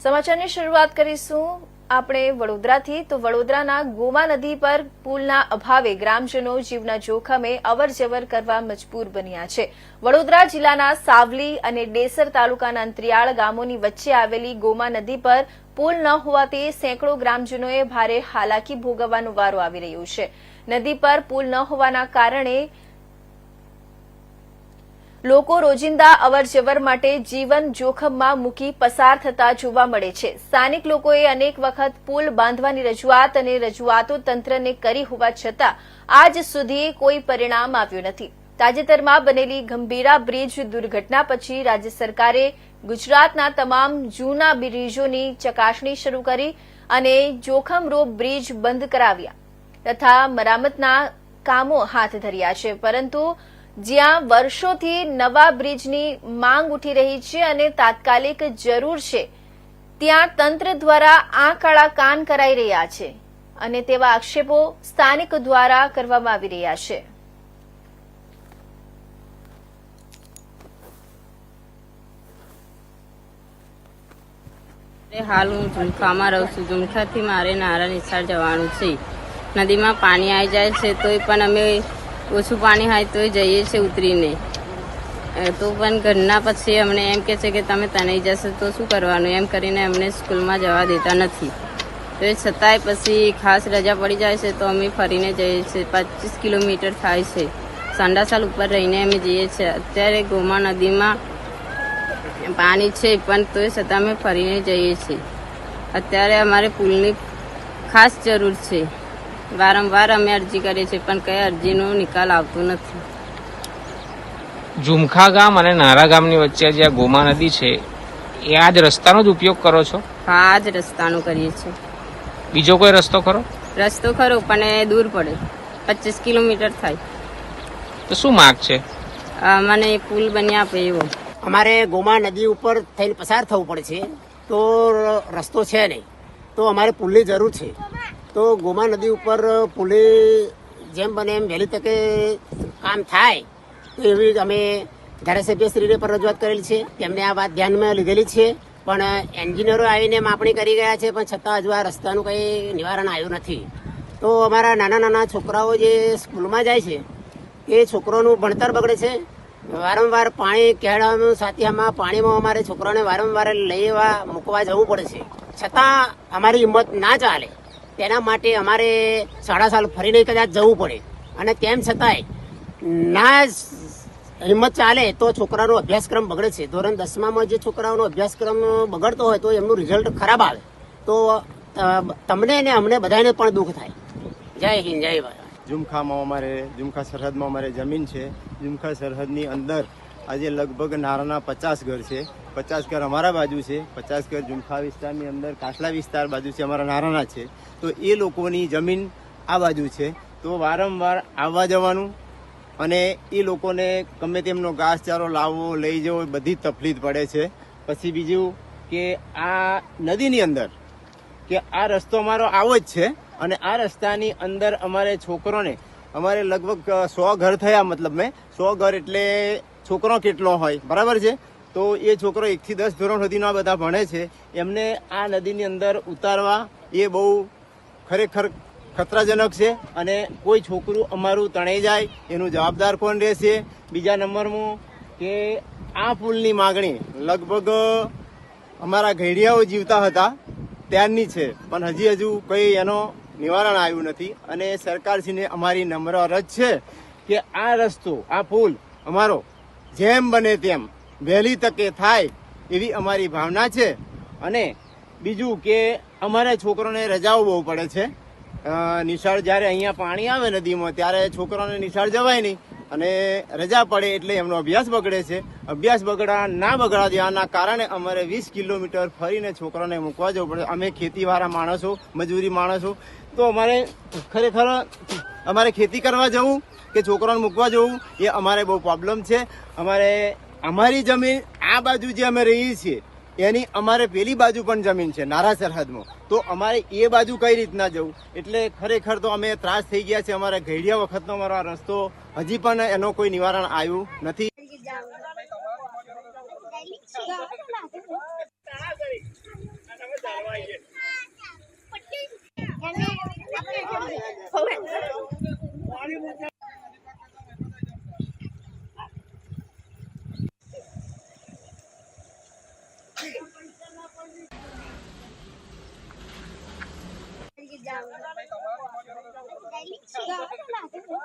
સમાચારની શરૂઆત કરીશું આપણે વડોદરાથી. તો વડોદરાના ગોમા નદી પર પુલના અભાવે ગ્રામજનો જીવના જોખમે અવરજવર કરવા મજબૂર બન્યા છે. વડોદરા જિલ્લાના સાવલી અને ડેસર તાલુકાના અંતરિયાળ ગામોની વચ્ચે આવેલી ગોમા નદી પર પુલ ન હોવાથી સેંકડો ગ્રામજનોએ ભારે હાલાકી ભોગવવાનો વારો આવી રહ્યો છે. નદી પર પુલ ન હોવાના કારણે લોકો રોજિંદા અવરજવર માટે જીવન જોખમમાં મૂકી પસાર થતા જોવા મળે છે. સ્થાનિક લોકોએ અનેક વખત પુલ બાંધવાની રજૂઆત અને રજૂઆતો તંત્રને કરી હોવા છતાં આજ સુધી કોઈ પરિણામ આવ્યું નથી. તાજેતરમાં બનેલી ગંભીરા બ્રિજ દુર્ઘટના પછી રાજ્ય સરકારે ગુજરાતના તમામ જૂના બ્રિજોની ચકાસણી શરૂ કરી અને જોખમરૂપ બ્રિજ બંધ કરાવ્યા તથા મરામતના કામો હાથ ધર્યા છે. પરંતુ જ્યાં વર્ષોથી નવા બ્રિજની માંગ ઉઠી રહી છે અને તાત્કાલિક જરૂર છે. ત્યાં તંત્ર દ્વારા આંખ આડા કાન કરાઈ રહ્યા છે અને તેવા આક્ષેપો સ્થાનિક દ્વારા કરવામાં આવી રહ્યા છે. હાલ હું ઝુમખામાં રહું છું. ઝુમખાથી મારે નારા નિશાળ જવાનું છે. નદીમાં પાણી આવી જાય છે તોય પણ અમે ઓછું પાણી હોય તોય જઈએ છીએ ઉતરીને. તો પણ ઘરના પછી અમને એમ કે છે કે તમે તણાઈ જશો તો શું કરવાનું? એમ કરીને અમને સ્કૂલમાં જવા દેતા નથી. તો એ છતાંય પછી ખાસ રજા પડી જાય છે તો અમે ફરીને જઈએ છીએ. પચીસ કિલોમીટર થાય છે. સંડાસાલ ઉપર રહીને અમે જઈએ છીએ. અત્યારે ગોમા નદીમાં પાણી છે પણ તોય છતાં અમે ફરીને જઈએ છીએ. અત્યારે અમારે પુલની ખાસ જરૂર છે. વારંવાર અમે અરજી કરીએ છીએ પણ કઈ અરજીનો નિકાલ આવતો નથી. ઝુમખા ગામ અને નારા ગામની વચ્ચે જે આ ગોમા નદી છે એ આ જ રસ્તાનો જ ઉપયોગ કરો છો? હા આ જ રસ્તાનો કરીએ છીએ. બીજો કોઈ રસ્તો ખરો? રસ્તો ખરો પણ એ દૂર પડે. પચીસ કિલોમીટર થાય. તો શું માગ છે? મને પુલ બની આપે એવો. અમારે ગોમા નદી ઉપર થઈને પસાર થવું પડે છે તો રસ્તો છે નહીં. તો અમારે પુલની જરૂર છે. તો ગોમા નદી ઉપર પુલે જેમ બને એમ વહેલી તકે કામ થાય. એવી અમે ધારાસભ્યશ્રીને પર રજૂઆત કરેલી છે. તેમને આ વાત ધ્યાનમાં લીધેલી છે. પણ એન્જિનિયરો આવીને માપણી કરી ગયા છે, પણ છતાં હજુ આ રસ્તાનું કંઈ નિવારણ આવ્યું નથી. તો અમારા નાના નાના છોકરાઓ જે સ્કૂલમાં જાય છે, એ છોકરોનું ભણતર બગડે છે. વારંવાર પાણી કેળાનું સાથિયામાં પાણીમાં અમારે છોકરાઓને વારંવાર લઈ મૂકવા જવું પડે છે. છતાં અમારી હિંમત ના ચાલે. તેના માટે અમારે સાડા સાલ ફરીને કદાચ જવું પડે. અને તેમ છતાંય, ના હિંમત ચાલે તો છોકરાનો અભ્યાસક્રમ બગડે છે ધોરણ દસમામાં જે છોકરાઓનો અભ્યાસક્રમ બગડતો હોય તો એમનું રિઝલ્ટ ખરાબ આવે. તો તમને ને અમને બધાને પણ દુઃખ થાય. જય હિન્દ, જય ભારત. ઝુમખામાં અમારે, ઝુમખા સરહદમાં અમારે જમીન છે. ઝુમખા સરહદની અંદર આજે લગભગ નારાના પચાસ ઘર છે. પચાસ ઘર અમારા બાજુ છે. પચાસ ઘર ઝુમખા વિસ્તારની અંદર, કાસલા વિસ્તાર બાજુ છે, અમારા નારાના છે. તો એ લોકોની જમીન આ બાજુ છે. તો વારંવાર આવવા જવાનું અને એ લોકોને ગમે તેમનો ઘાસચારો લાવવો, લઈ જવો બધી તકલીફ પડે છે. પછી બીજું કે આ નદીની અંદર કે આ રસ્તો અમારો આવો જ છે અને આ રસ્તાની અંદર અમારે છોકરોને, અમારે લગભગ સો ઘર થયા મતલબ મેં. સો ઘર એટલે છોકરો કેટલો હોય, બરાબર છે? તો એ છોકરો એકથી દસ ધોરણ સુધીનો આ બધા ભણે છે. એમને આ નદીની અંદર ઉતારવા એ બહુ ખરેખર ખતરાજનક છે અને કોઈ છોકરું અમારું તણાઈ જાય, એનું જવાબદાર કોણ રહેશે? બીજા નંબરમાં કે આ પુલની માગણી લગભગ અમારા ઘેડિયાઓ જીવતા હતા, ત્યારની છે. પણ હજી હજુ કંઈ એનો નિવારણ આવ્યું નથી અને સરકારશ્રીને અમારી નમ્ર અરજ છે કે આ રસ્તો, આ પુલ અમારો જેમ બને તેમ વહેલી તકે થાય એવી અમારી ભાવના છે. અને બીજું કે અમારે છોકરોને રજાઓ બહુ પડે છે. નિશાળ જ્યારે અહીંયા પાણી આવે નદીમાં, ત્યારે છોકરાઓને નિશાળ જવાય નહીં. અને રજા પડે એટલે એમનો અભ્યાસ બગડે છે. અભ્યાસ બગડા ના બગડા દેવાના કારણે અમારે વીસ કિલોમીટર ફરીને છોકરાને મૂકવા જવું પડે. અમે ખેતીવાળા માણસો, મજૂરી માણસો. તો અમારે ખરેખર અમારે ખેતી કરવા જવું કે છોકરાને મૂકવા જવું, એ અમારે બહુ પ્રોબ્લેમ છે. અમારે, અમારી જમીન, આ બાજુ જે અમે રહીએ છીએ, એની અમારે પેલી બાજુ પણ જમીન છે, નારા સરહદમાં. તો અમારે એ બાજુ કઈ રીતના જવું? એટલે ખરેખર તો અમે ત્રાસ થઈ ગયા છે અમારે ઘેડિયા વખતનો અમારો રસ્તો હજી પણ એનો કોઈ નિવારણ આવ્યું નથી. તમે Mình 干